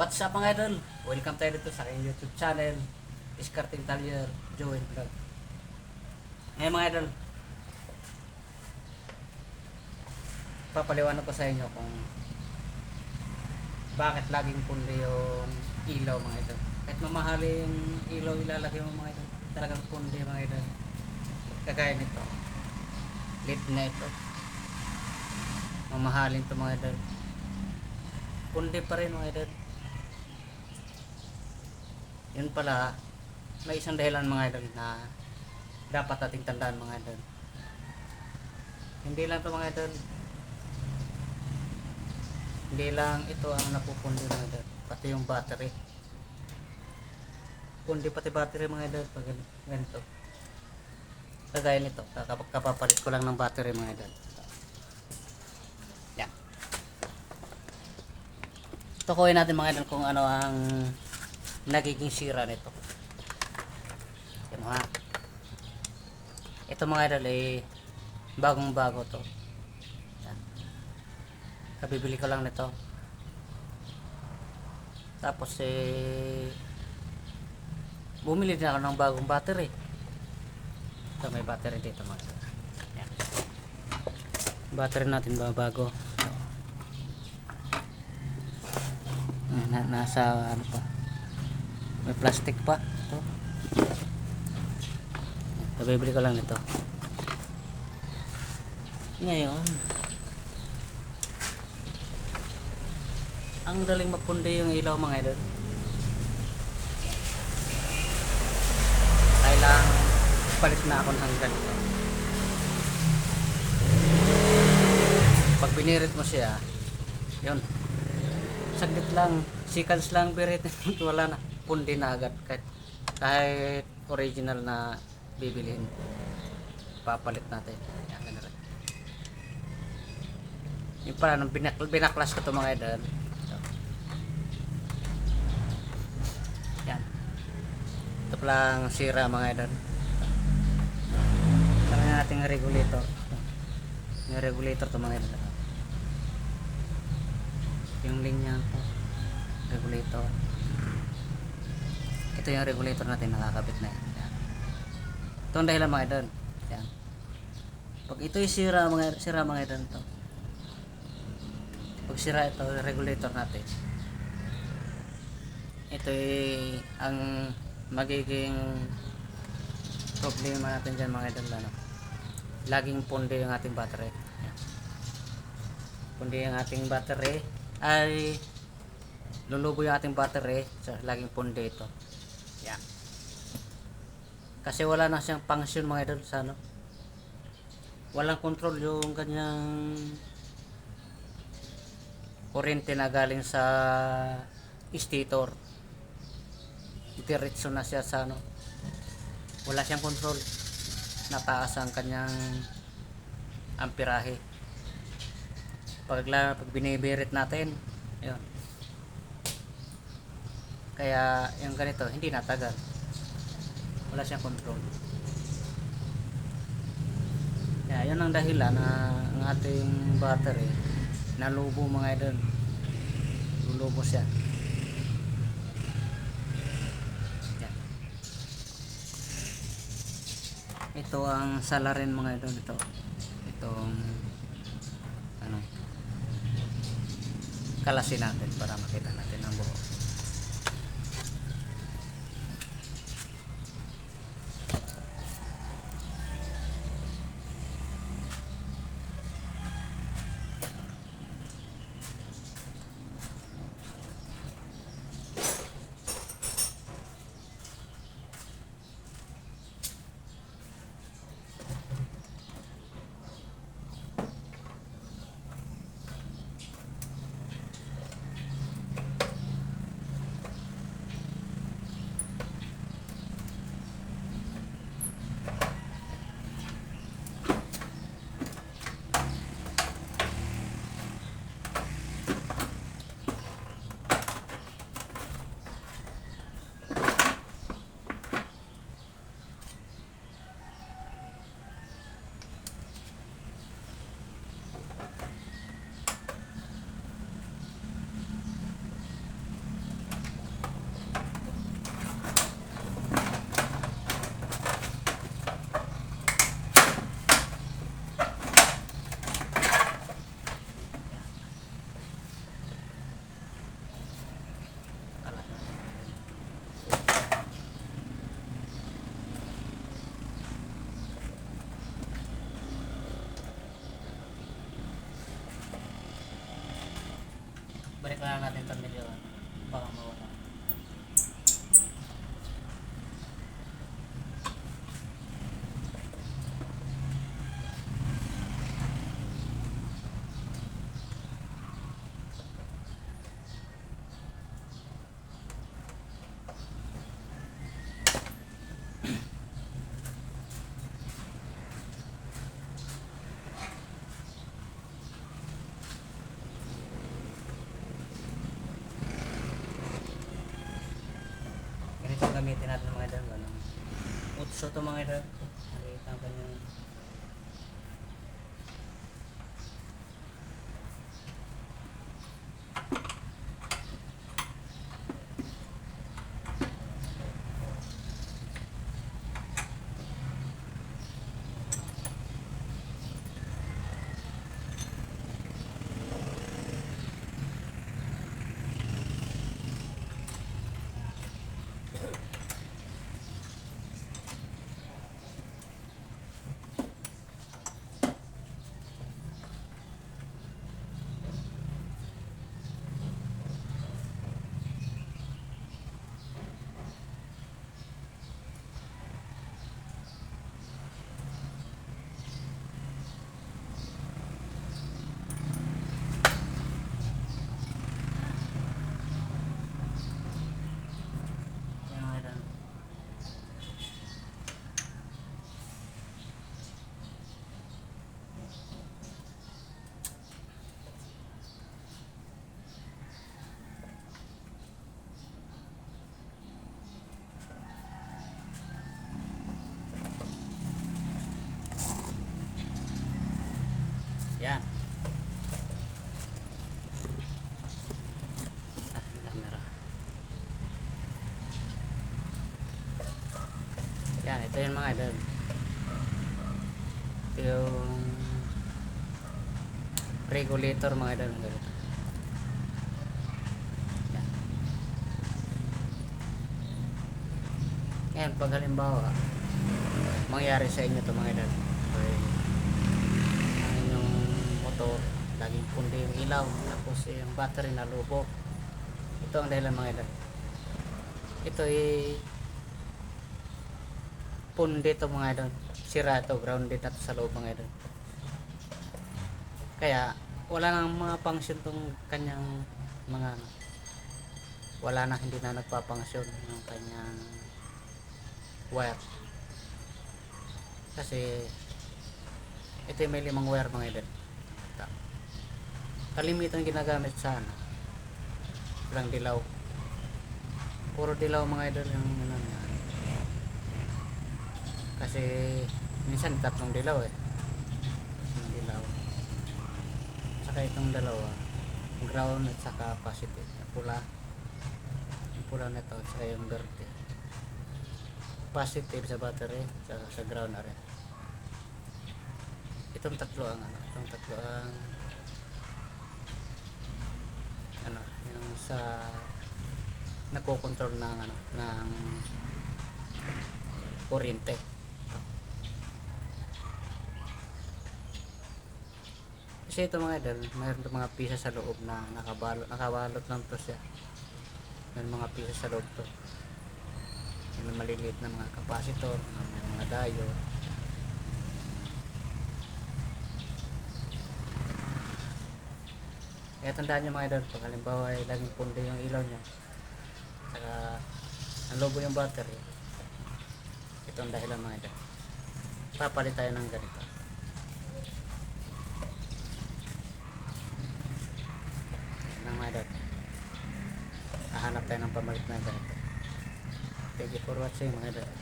What's up mga idol? Welcome tayo dito sa aking YouTube channel Discarding Talyer Joel Vlog. Ngayon mga idol Papaliwanag ko sa inyo kung Bakit laging punli yung ilaw mga idol. Kahit mamahaling ilaw ilalagay mo mga idol Talagang punli mga idol. Kagaya nito LED na ito. Mamahalin to mga idol. Pundi pa rin mga idol yun pala may isang dahilan mga idol na dapat ating tandaan mga idol. Hindi lang to mga idol. Hindi lang ito ang napupundi mga idol. Pati yung battery. Pundi pati battery mga idol pag ganito. Kagaya nito kapapalit ko lang ng battery mga idol. Yan. Tukuyin natin mga idol kung ano ang nagiging sira nito. Yan mga. Ito mga idol eh bagong bago to. Yan. Kabibili ko lang nito. Tapos eh bumili din ako ng bagong battery. Ito may battery dito mga idol. Battery natin ba bago? Na, nasa ano pa may plastic pa. Ito. Nabibili ko lang nito. Ngayon ang daling mapundi yung ilaw mga idol. Kailang palit na ako ng ganito. Pag binirit mo siya yun. Saglit lang seconds lang birit wala na pundi na agad. Kahit, kahit original na bibilihin papalit natin. Yan ganun rin yung pala nung binak binaklas ko to mga idol. Ito. yan ito palang sira mga idol. Kami nating regulator. Yung regulator to mga idol. Yung linya to. Regulator ito yung regulator natin nakakabit na yan. yan. Ito ang dahilan mga idol. Yan. Pag ito'y sira mga sira mga idol to. Pag sira ito yung regulator natin. Ito'y ang magiging problema natin dyan mga idol ano. Laging pundi yung ating battery. Yan. Pundi yung ating battery ay lulubo yung ating battery so laging pundi ito yan kasi wala na siyang function mga idol sa ano. Walang control yung kanyang kuryente na galing sa stator. Diretso na siya sa ano. Wala siyang control. Nataas ang kanyang amperahe. Pag, pag binibirit natin yun kaya yung ganito hindi natagal. Wala siyang control. Kaya yun ang dahilan na ang ating battery nalubo mga idol. Lulubo siya. Ito ang salarin mga idol. Ito. Itong ano kalasin natin para makita natin ang buo Utso to mga idol. Nakita pa niyo. Yan mga idol. Yan. Yan, ito yung mga idol. Ito yung regulator mga idol. Yan. Ngayon, pag halimbawa, mangyari sa inyo to mga idol. Okay. Motor, laging pundi yung ilaw, tapos yung battery na lubo. Ito ang dahilan mga idol. Ito ay pundi to mga idol. Sira to, grounded na sa loob mga idol. Kaya, wala nang mga function tong kanyang mga ano. Wala na, hindi na nagpapangsyon yung kanyang wire. Kasi, ito yung may limang wire mga idol. Kalimitan ginagamit sa ano. Walang dilaw. Puro dilaw mga idol yung ano niya. Kasi minsan tatlong dilaw eh. Tatlong dilaw. Saka itong dalawa, ground at saka positive. Yung pula. Yung pula na ito, saka yung verde. Positive sa battery, saka sa ground na rin. Itong tatlo ang ano, itong tatlo ang ano, yung sa nagko-control ng ano, ng kuryente. Kasi ito mga idol, mayroon itong mga pisa sa loob na nakabalot, nakabalot lang to siya. May mga pisa sa loob to. May maliliit na mga capacitor, may mga diode. Kaya tandaan nyo mga idol, pag halimbawa ay laging pundi yung ilaw nyo, saka ang lobo yung battery, ito ang dahilan mga idol. Papalit tayo ng ganito. Yan ang mga idol. Hahanap tayo ng pamalit na ganito. Thank you for watching mga idol.